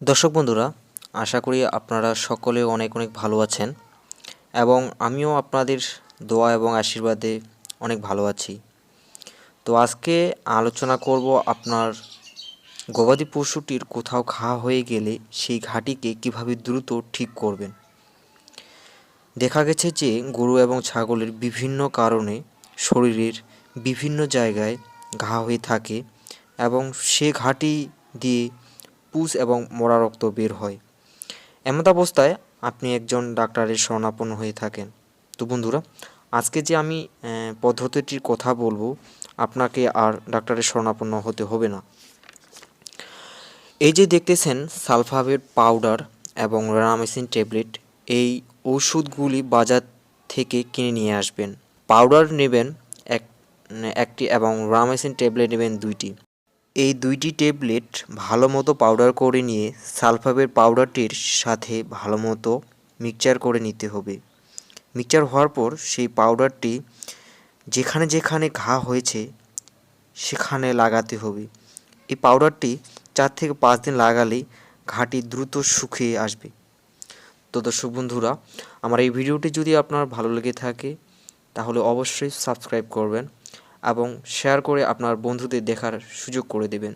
দর্শক বন্ধুরা, আশা করি আপনারা সকলে অনেক অনেক ভালো আছেন এবং আমিও আপনাদের দোয়া এবং আশীর্বাদে অনেক ভালো আছি। তো আজকে আলোচনা করব আপনার গবাদি পশুটির কোথাও ঘা হয়ে গেলে সেই ঘাটিকে কীভাবে দ্রুত ঠিক করবেন। দেখা গেছে যে গরু এবং ছাগলের বিভিন্ন কারণে শরীরের বিভিন্ন জায়গায় ঘা হয়ে থাকে এবং সে ঘাটি দিয়ে পুষ এবং মরা রক্ত বের হয়। এমত অবস্থায় আপনি একজন ডাক্তারের শরণাপন্ন হয়ে থাকেন। তো বন্ধুরা, আজকে যে আমি পদ্ধতিটির কথা বলব, আপনাকে আর ডাক্তারের শরণাপন্ন হতে হবে না। এই যে দেখতেছেন সালফাভেট পাউডার এবং রানামেসিন ট্যাবলেট, এই ওষুধগুলি বাজার থেকে কিনে নিয়ে আসবেন। পাউডার নেবেন এক, একটি এবং রানামেসিন ট্যাবলেট নেবেন দুইটি। এই দুইটি ট্যাবলেট ভালো মতো পাউডার করে নিয়ে সালফাবের পাউডারটির সাথে ভালো মতো মিক্সচার করে নিতে হবে। মিক্সচার হওয়ার পর সেই পাউডারটি যেখানে যেখানে ঘা হয়েছে সেখানে লাগাতে হবে। এই পাউডারটি চার থেকে পাঁচ দিন লাগালেই ঘাটি দ্রুত শুকিয়ে আসবে। তো দর্শক বন্ধুরা, আমার এই ভিডিওটি যদি আপনার ভালো লেগে থাকে, তাহলে অবশ্যই সাবস্ক্রাইব করবেন। এবং শেয়ার করে আপনার বন্ধুদের দেখার সুযোগ করে দেবেন।